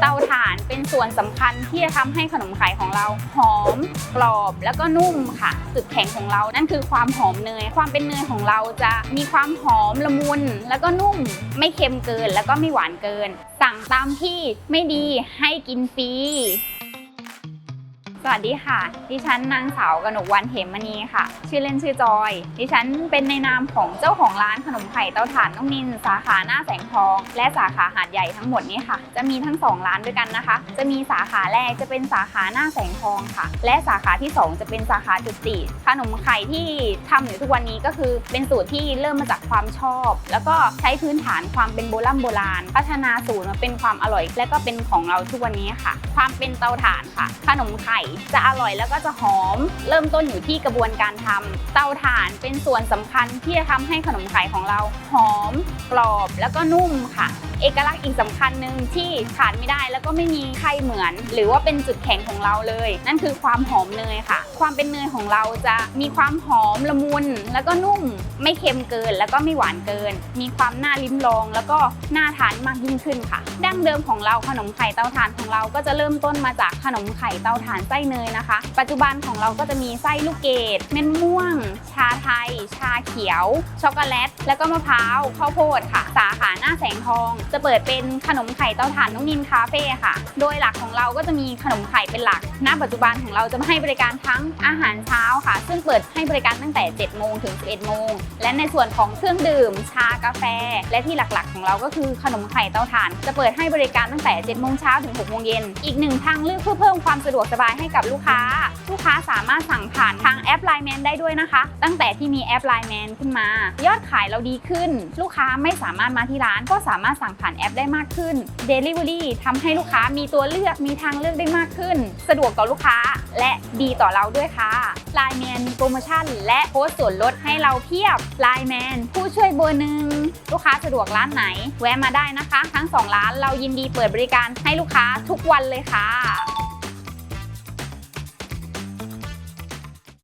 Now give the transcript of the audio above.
เตาถ่านเป็นส่วนสำคัญที่จะทำให้ขนมไข่ของเราหอมกรอบแล้วก็นุ่มค่ะจุดแข็งของเรานั่นคือความหอมเนย ความเป็นเนยของเราจะมีความหอมละมุนแล้วก็นุ่ม ไม่เค็มเกินแล้วก็ไม่หวานเกิน สั่งตามที่ไม่ดีให้กินฟรี สวัสดีค่ะ ดิฉันนางสาวกนกวันเหมมณีค่ะ ชื่อเล่นชื่อจอย ดิฉันเป็นในนามของเจ้าของร้านขนมไข่เตาถ่านน้องนิน สาขาหน้าแสงทอง และสาขาหาดใหญ่ทั้งหมดนี้ค่ะ จะมีทั้ง 2 ร้านด้วยกันนะคะ จะมีสาขาแรกจะเป็นสาขาหน้าแสงทองค่ะ และสาขาที่ 2 จะเป็นสาขาจุดจีขนมไข่ที่ทำอยู่ทุกวันนี้ก็คือ เป็นสูตรที่เริ่มมาจากความชอบ แล้วก็ใช้พื้นฐานความเป็นโบราณโบราณ พัฒนาสูตรมาเป็นความอร่อย และก็เป็นของเราทุกวันนี้ค่ะ ความเป็นเตาถ่านค่ะ ขนมไข่จะอร่อยแล้วก็จะหอม เริ่มต้นอยู่ที่กระบวนการทำเตาถ่านเป็นส่วนสำคัญที่จะทำให้ขนมไข่ของเราหอม กรอบแล้วก็นุ่มค่ะ เอกลักษณ์อีกสำคัญหนึ่งที่ขาดไม่ได้แล้วก็ไม่มีใครเหมือน หรือว่าเป็นจุดแข็งของเราเลย นั่นคือความหอมเนยค่ะ ความเป็นเนยของเราจะมีความหอมละมุน แล้วก็นุ่มไม่เค็มเกิน แล้วก็ไม่หวานเกิน มีความน่าลิ้มลอง แล้วก็น่าทานมากยิ่งขึ้นค่ะ ดั้งเดิมของเราขนมไข่เตาถ่านของเราก็จะเริ่มต้นมาจากขนมไข่เตาถ่านไส้เนยนะคะ ปัจจุบันของเราก็จะมีไส้ลูกเกดเม็ดม่วงชา ขียว ช็อกโกแลต แล้วก็มะพร้าว ข้าวโพดค่ะ สาขาหน้าแสงทอง จะเปิดเป็นขนมไข่เตาถ่านน้องนินคาเฟ่ค่ะ โดยหลักของเราก็จะมีขนมไข่เป็นหลัก ณ ปัจจุบันของเราจะให้บริการทั้งอาหารเช้าค่ะ ซึ่งเปิดให้บริการตั้งแต่ 7 โมงถึง 11 โมง และในส่วนของเครื่องดื่ม ชากาแฟ และที่หลักๆ ของเราก็คือขนมไข่เตาถ่าน จะเปิดให้บริการตั้งแต่ 7 โมงเช้าถึง 6 โมงเย็น อีกหนึ่งทางเลือกเพื่อเพิ่มความสะดวกสบายให้กับลูกค้า ลูกค้าสามารถสั่งผ่านทางแอป Line Man ได้ด้วยนะคะ ตั้งแต่ที่มีแอป Line ขึ้นมา ยอดขายเราดีขึ้น ลูกค้าไม่สามารถมาที่ร้าน ก็สามารถสั่งผ่านแอปได้มากขึ้น Delivery ทำให้ลูกค้ามีตัวเลือกมีทางเลือกได้มากขึ้น สะดวกต่อลูกค้าและดีต่อเราด้วยค่ะ Line Man มีโปรโมชั่น และโค้ดส่วนลดให้เราเพียบ Line Man ผู้ช่วยเบอร์หนึ่งลูกค้าสะดวกร้านไหน แวะมาได้นะคะ ทั้งสองร้านเรายินดีเปิดบริการให้ลูกค้าทุกวันเลยค่ะ